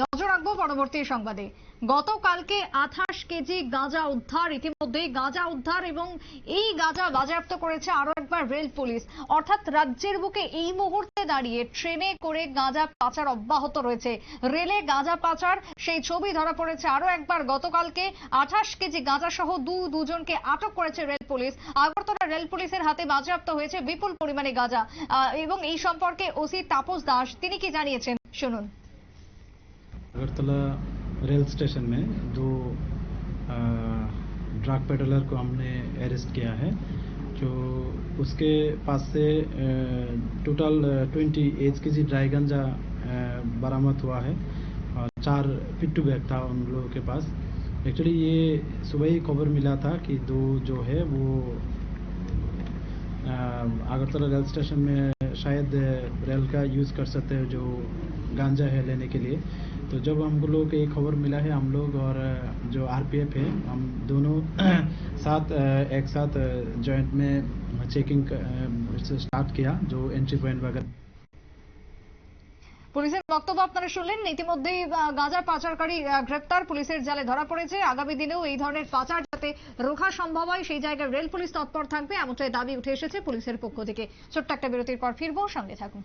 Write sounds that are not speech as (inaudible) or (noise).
নজর রাখব পরবর্তী সংবাদে। গতকালকে আঠাশ কেজি গাঁজা উদ্ধার ইতিমধ্যেই গাঁজা উদ্ধার এবং এই গাঁজা বাজেয়াপ্ত করেছে আরও একবার রেল পুলিশ। অর্থাৎ রাজ্যের বুকে এই মুহূর্তে দাঁড়িয়ে ট্রেনে করে গাঁজা পাচার অব্যাহত রয়েছে। রেলে গাঁজা পাচার, সেই ছবি ধরা পড়েছে আরও একবার। গতকালকে আঠাশ কেজি গাঁজা সহ দু, দুজনকে আটক করেছে রেল পুলিশ। আগরতলা রেল পুলিশের হাতে বাজেয়াপ্ত হয়েছে বিপুল পরিমাণে গাঁজা। এবং এই সম্পর্কে ওসি তাপস দাস, তিনি কি জানিয়েছেন? শুনুন। अगरतला रेल स्टेशन में दो ड्रग पेडलर को हमने अरेस्ट किया है, जो उसके पास से टोटल ट्वेंटी एच के जी ड्राई गंजा बरामद हुआ है और चार पिट्टू बैग था उन लोगों के पास। एक्चुअली ये सुबह ही खबर मिला था कि दो जो है वो अगरतला रेल स्टेशन में शायद रेल का यूज़ कर सकते हैं जो गांजा है लेने के लिए। तो जब हम लोग को ये खबर मिला है हम लोग और अ, जो आरपीएफ है हम दोनों (clears throat) साथ अ, एक साथ जॉइंट में चेकिंग स्टार्ट किया जो एंट्री पॉइंट वगैरह পুলিশের বক্তব্য আপনারা শুনলেন ইতিমধ্যেই আহ, গাঁজা পাচারকারী আহ, গ্রেপ্তার পুলিশের জালে ধরা পড়েছে আগামী দিনেও এই ধরনের পাচার যাতে রোখা সম্ভব হয় সেই জায়গায় রেল পুলিশ তৎপর থাকবে এমনটাই দাবি উঠে এসেছে পুলিশের পক্ষ থেকে ছোট্ট একটা বিরতির পর ফিরবো সঙ্গে থাকুন